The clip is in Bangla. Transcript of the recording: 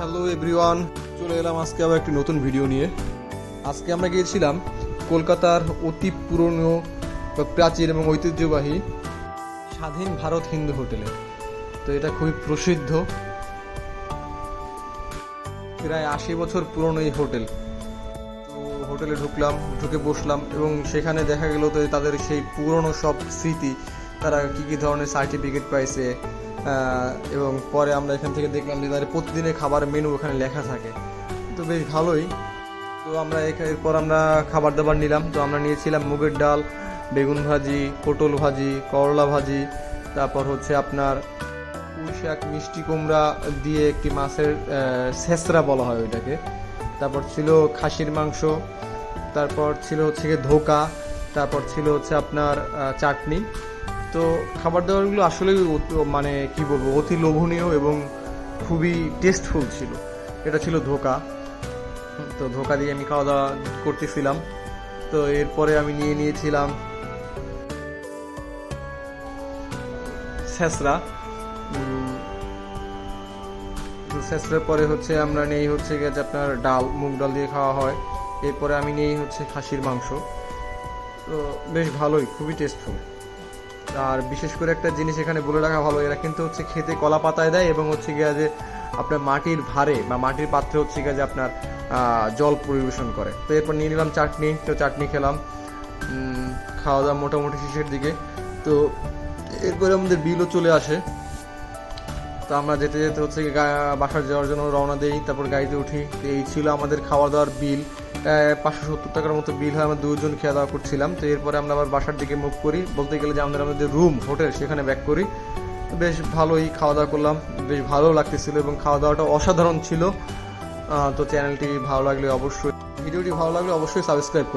হ্যালো এভরিওয়ান চলে এলাম আজকে আবার একটি নতুন ভিডিও নিয়ে। আজকে আমরা গিয়েছিলাম কলকাতার অতি পুরনো, প্রাচীন এবং ঐতিহ্যবাহী স্বাধীন ভারত হিন্দু হোটেলে। তো এটা খুবই প্রসিদ্ধ। প্রায় আশি বছর পুরনো এই হোটেল। তো হোটেলে ঢুকলাম, ঢুকে বসলাম এবং সেখানে দেখা গেল তো তাদের সেই পুরনো সব স্মৃতি, তারা কি কি ধরনের সার্টিফিকেট পাইছে এবং পরে আমরা এখান থেকে দেখলাম যে তাদের প্রতিদিনের খাবার মেনু ওখানে লেখা থাকে। তো বেশ ভালোই। তো আমরা এরপর আমরা খাবার দাবার নিলাম। তো আমরা নিয়েছিলাম মুগের ডাল, বেগুন ভাজি, পটল ভাজি, করলা ভাজি, তারপর হচ্ছে আপনার শাক, মিষ্টি কুমড়া দিয়ে একটি মাছের ছেঁচড়া বলা হয় ওইটাকে। তারপর ছিল খাসির মাংস, তারপর ছিল হচ্ছে ধোকা, তারপর ছিল হচ্ছে আপনার চাটনি। তো খাবার দাবারগুলো আসলে মানে কি বলব অতি লোভনীয় এবং খুবই টেস্টফুল ছিল। এটা ছিল ধোকা। তো ধোকা দিয়ে আমি খাওয়া দাওয়া করতেছিলাম। তো এরপরে আমি নিয়ে নিয়েছিলাম ছেঁচড়া উম, পরে হচ্ছে আমরা নেই হচ্ছে গেছে আপনার ডাল মুগ ডাল দিয়ে খাওয়া হয়। এরপরে আমি নেই হচ্ছে খাসির মাংস। তো বেশ ভালোই খুবই টেস্টফুল আর বিশেষ করে একটা জিনিস এখানে বলে রাখা ভালো, এরা কিন্তু হচ্ছে খেতে কলা পাতায় দেয় এবং হচ্ছে গিয়ে যে আপনার মাটির ভারে বা মাটির পাত্রে হচ্ছে গিয়ে যে আপনার জল পরিবেশন করে। তো এরপর নিয়ে নিলাম চাটনি, তো চাটনি খেলাম। খাওয়া দাওয়া মোটামুটি শেষের দিকে। তো এরপরে আমাদের বিলও চলে আসে। তো আমরা যেতে যেতে হচ্ছে বাসার যাওয়ার জন্য রওনা দেই, তারপর গাড়িতে উঠি। এই ছিল আমাদের খাওয়া দাওয়ার বিল। পাঁচশো সত্তর টাকার মতো বিল হয় আমরা দুজন খেয়া দাওয়া করছিলাম। তো এরপরে আমরা আবার বাসার দিকে মুভ করি। বলতে গেলে যে আমাদের আমাদের রুম হোটেল সেখানে ব্যাক করি। বেশ ভালোই খাওয়া দাওয়া করলাম। বেশ ভালো লাগতেছিল এবং খাওয়া দাওয়াটা অসাধারণ ছিল। তো চ্যানেলটি ভালো লাগলে অবশ্যই, ভিডিওটি ভালো লাগলে অবশ্যই সাবস্ক্রাইব করুন।